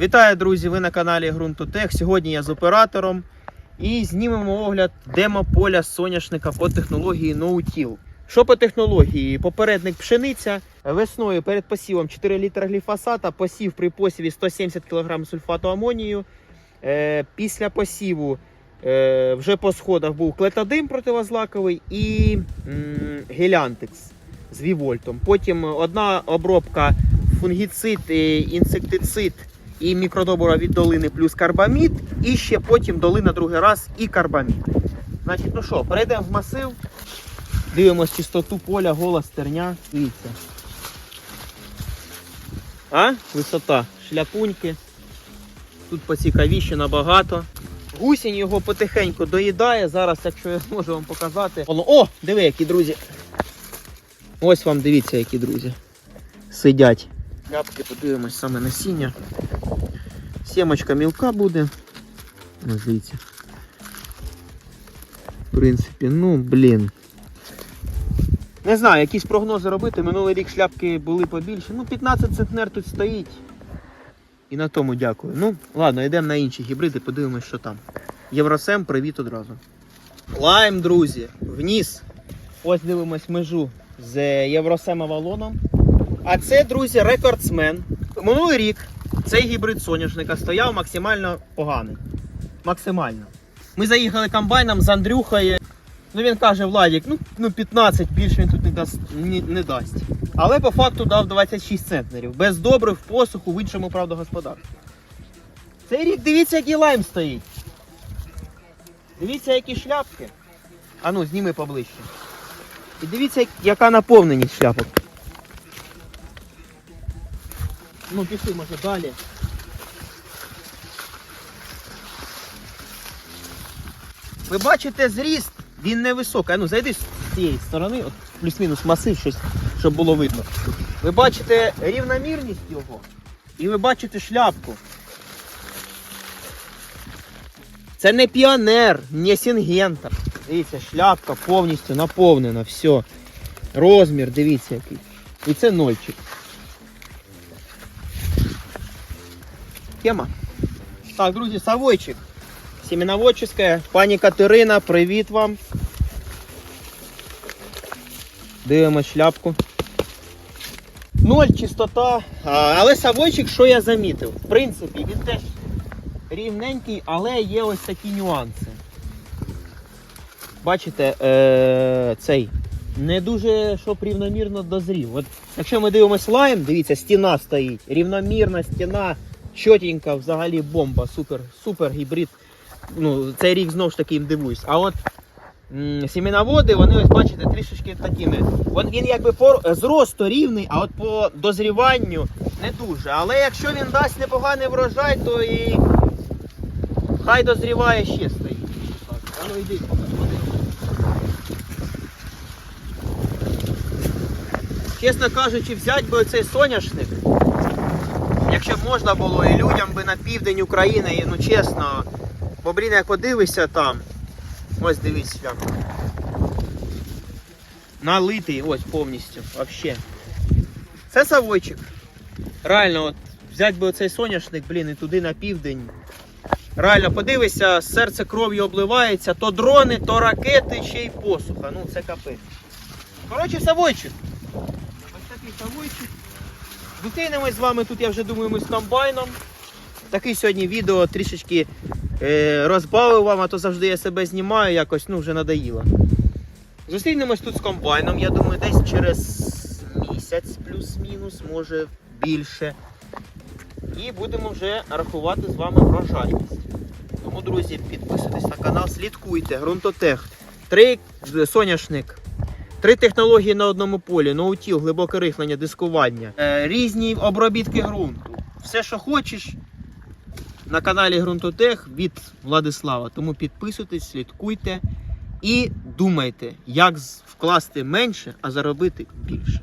Вітаю, друзі! Ви на каналі Грунтотех. Сьогодні я з оператором і знімемо огляд демо-поля соняшника по технології No-Till. Що по технології? Попередник пшениця. Весною перед посівом 4 літра гліфосата, посів при посіві 170 кг сульфату амонію. Е, після посіву е, вже по сходах був клетодим противозлаковий і гелянтекс з вівольтом. Потім одна обробка фунгіцид, е, інсектицид і мікродобора від долини плюс карбамід. І ще потім долина другий раз і карбамід. Значить, ну що, перейдемо в масив. Дивимось чистоту поля, гола, стерня. Дивіться. А? Висота шляпуньки. Тут поцікавіше набагато. Гусінь його потихеньку доїдає. Зараз, якщо я зможу вам показати. О! Диви, які друзі. Ось вам дивіться, які друзі. Сидять. Ляпки подивимось саме насіння. Сімочка мілка буде. Ось. В принципі, ну, блін. Не знаю, якісь прогнози робити. Минулий рік шляпки були побільше. Ну, 15 центнер тут стоїть. І на тому дякую. Ну, ладно, йдемо на інші гібриди, подивимось, що там. Євросем, привіт одразу. Лайм, друзі, вниз. Ось дивимось межу з Євросем Авалоном. А це, друзі, рекордсмен. Минулий рік цей гібрид соняшника стояв максимально поганий. Максимально. Ми заїхали комбайном з Андрюхою. Ну він каже, Владік, ну, ну 15 більше він тут не дасть, не, не дасть. Але по факту дав 26 центнерів. Без добрив, посуху в іншому правда господарстві. Цей рік дивіться, який лайм стоїть. Дивіться, які шляпки. А ну, зніми поближче. І дивіться, яка наповненість шляпок. Ну, пішли, може, далі. Ви бачите зріст, він невисокий. Ну зайди з цієї сторони, от плюс-мінус масив, щось, щоб було видно. Ви бачите рівномірність його і ви бачите шляпку. Це не піонер, не сінгентор. Дивіться, шляпка повністю наповнена, все. Розмір, дивіться який. І це нольчик. Тема. Так, друзі, совойчик. Семеноводческая. Пані Катерина, привіт вам. Дивимось шляпку. Ноль чистота. Але савойчик, що я замітив? В принципі, він теж рівненький, але є ось такі нюанси. Бачите, е- цей не дуже щоб рівномірно дозрів. От, якщо ми дивимося лайм, дивіться, стіна стоїть. Рівномірна стіна, чотенька, взагалі бомба, супер, супер гібрид. Ну, цей рік знову ж таки їм дивуюсь. А от сіміноводи, вони ось бачите, трішечки такими. Вон він якби по зросту рівний, а от по дозріванню не дуже. Але якщо він дасть непоганий врожай, то і хай дозріває ще стоїть. А ну йди. Чесно кажучи, взяти би оцей соняшник, якщо б можна було, і людям би на південь України, і, ну чесно, бо блін, як подивишся там, ось дивись як. Налитий ось повністю, вообще. Це савойчик. Реально, от взяти би оцей соняшник, блін, і туди на південь. Реально, подивися, серце кров'ю обливається, то дрони, то ракети, ще й посуха. Ну, це капець. Коротше, савойчик. Ось такий савойчик. Зустрінемось з вами тут, я вже думаю, ми з комбайном. Такий сьогодні відео трішечки е, розбавив вам, а то завжди я себе знімаю, якось ну, вже надоїло. Зустрінемось тут з комбайном, я думаю, десь через місяць плюс-мінус, може більше. І будемо вже рахувати з вами врожайність. Тому, друзі, підписуйтесь на канал, слідкуйте, ґрунтотех. Три е, соняшник. Три технології на одному полі: ноутіл, глибоке рихлення, дискування, е, різні обробітки ґрунту. Все, що хочеш, на каналі Грунтотех від Владислава. Тому підписуйтесь, слідкуйте і думайте, як вкласти менше, а заробити більше.